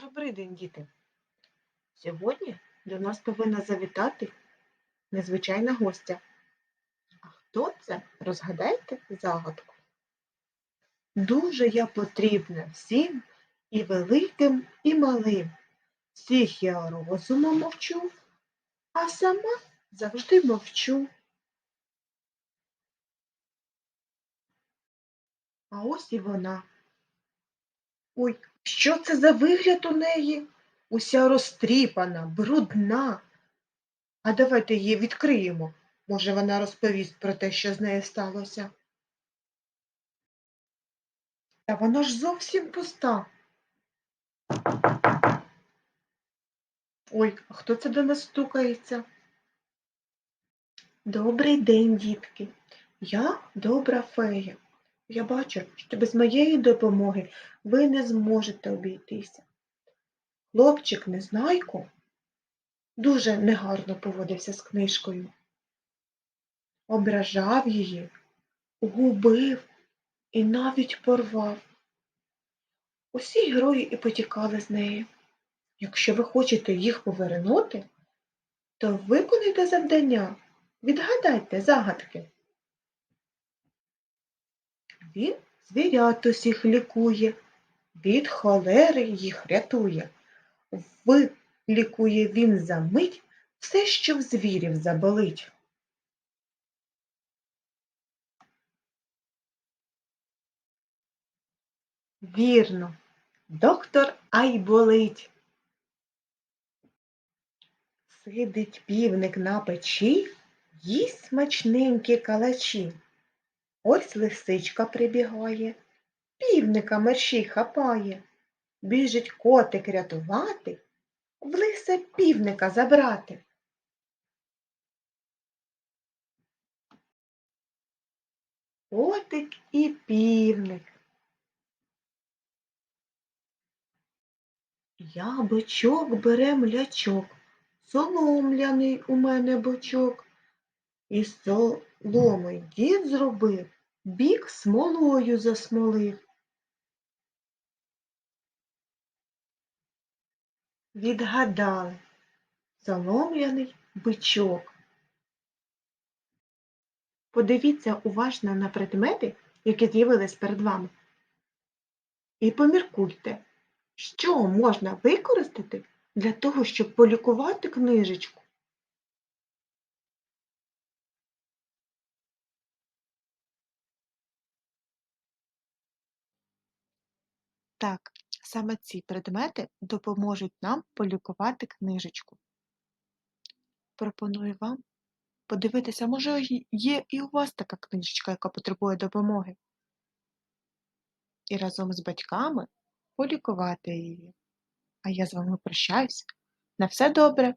Добрий день, діти! Сьогодні до нас повинна завітати незвичайна гостя. А хто це? Розгадайте загадку. Дуже я потрібна всім і великим, і малим. Всіх я розумом мовчу, а сама завжди мовчу. А ось і вона. Ой, що це за вигляд у неї? Уся розтріпана, брудна. А давайте її відкриємо. Може, вона розповість про те, що з нею сталося. Та вона ж зовсім пуста. Ой, а хто це до нас стукається? Добрий день, дітки. Я добра фея. Я бачу, що без моєї допомоги ви не зможете обійтися. Хлопчик Незнайко дуже негарно поводився з книжкою. Ображав її, губив і навіть порвав. Усі герої і потікали з неї. Якщо ви хочете їх повернути, то виконайте завдання, відгадайте загадки. Він звірят усіх лікує, від холери їх рятує. Вилікує він за мить все, що в звірів заболить. Вірно, доктор Айболить. Сидить півник на печі, їсть смачненькі калачі. Ось лисичка прибігає, півника мерщій хапає. Біжить котик рятувати, в лисе півника забрати. Котик і півник. Я бичок бере млячок, соломляний у мене бочок. Із соломи дід зробив, бік смолою засмолив. Відгадали солом'яний бичок. Подивіться уважно на предмети, які з'явились перед вами, і поміркуйте, що можна використати для того, щоб полікувати книжечку. Так, саме ці предмети допоможуть нам полікувати книжечку. Пропоную вам подивитися, може є і у вас така книжечка, яка потребує допомоги. І разом з батьками полікувати її. А я з вами прощаюсь. На все добре!